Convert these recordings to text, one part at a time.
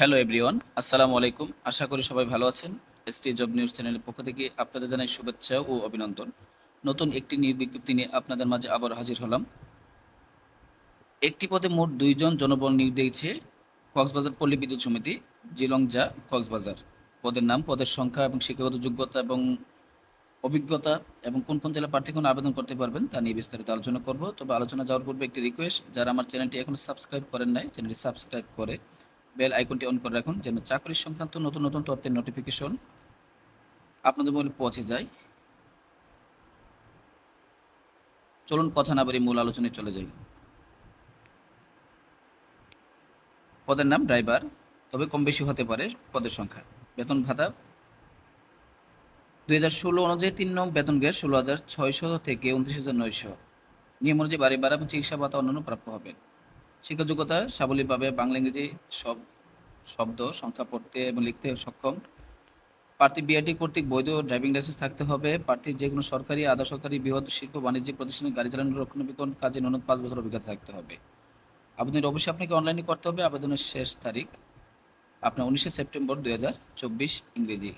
Hello everyone আসসালামু আলাইকুম আশা করি সবাই ভালো আছেন। এসটি জব নিউজ চ্যানেলের পক্ষ থেকে আপনাদের জানাই শুভেচ্ছা ও অভিনন্দন। নতুন একটি বিজ্ঞপ্তি নিয়ে আপনাদের মাঝে আবার হাজির হলাম। একটি পদে মোট দুইজন জনবল নিয়োগ দিয়েছে কক্সবাজার পল্লী বিদ্যুৎ সমিতি, জিলং জিলংজা কক্সবাজার। পদের নাম, পদের সংখ্যা এবং শিক্ষাগত যোগ্যতা এবং অভিজ্ঞতা এবং কোন কোন জেলা প্রার্থীগণ আবেদন করতে পারবেন তা নিয়ে বিস্তারিত আলোচনা করব। তবে আলোচনা যাওয়ার পূর্বে একটি রিকোয়েস্ট যারা আমার চ্যানেলটি এখনও সাবস্ক্রাইব করেন নাই চ্যানেলটি সাবস্ক্রাইব করে বেল আইকনটি অন করে রাখুন যেন চাকরি সংক্রান্ত নতুন নতুন তথ্যের নোটিফিকেশন আপনাদের মোবাইলে পৌঁছে যায়। চলুন কথা না বাড়ি মূল আলোচনায় চলে যাই। পদের নাম ড্রাইভার, তবে কম বেশি হতে পারে পদের সংখ্যা। বেতন ভাতা, দুই হাজার ষোলো অনুযায়ী তিন নং বেতন গ্রেড ষোলো হাজার ছয়শো থেকে উনত্রিশ হাজার নয়শো। নিয়ম অনুযায়ী বাড়ি ভাড়া এবং চিকিৎসা ভাতা অন্যান্য প্রাপ্য হবে। শিক্ষা যোগ্যতা সাবলীলভাবে বাংলা ইংরেজি সব শব্দ, সংখ্যা পড়তে এবং লিখতে সক্ষম। প্রার্থী বিআরটি কর্তৃক বৈধ ড্রাইভিং লাইসেন্স থাকতে হবে। প্রার্থীর যে কোনো সরকারি, আধা সরকারি, বৃহৎ শিল্প, বাণিজ্যিক প্রতিষ্ঠানে গাড়ি চালানোর রক্ষণাবেক্ষণ কাজে ন্যূনতম পাঁচ বছর অভিজ্ঞতা থাকতে হবে। আবেদনের অবশ্যই আপনাকে অনলাইনে করতে হবে। আবেদনের শেষ তারিখ আপনার উনিশে সেপ্টেম্বর দুই হাজার চব্বিশ ইংরেজি।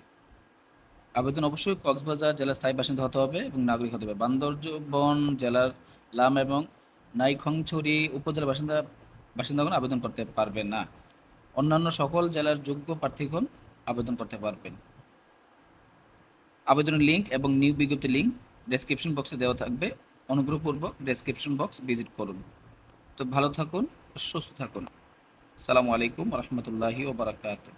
আবেদন অবশ্যই কক্সবাজার জেলার স্থায়ী বাসিন্দা হতে হবে এবং নাগরিক হতে হবে। বান্দরবন জেলার লাম এবং নাইখংছড়ি উপজেলা বাসিন্দা বাসিন্দাগণ আবেদন করতে পারবে না। অন্যান্য সকল জেলার যোগ্য প্রার্থীগণ আবেদন করতে পারবেন। আবেদনের লিঙ্ক এবং নিউ বিজ্ঞপ্তি লিঙ্ক ডেসক্রিপশন বক্সে দেওয়া থাকবে। অনুগ্রহপূর্বক ডেসক্রিপশন বক্স ভিজিট করুন। তো ভালো থাকুন, সুস্থ থাকুন। সালামু আলাইকুম রহমতুল্লাহি ওবরাকাতুহ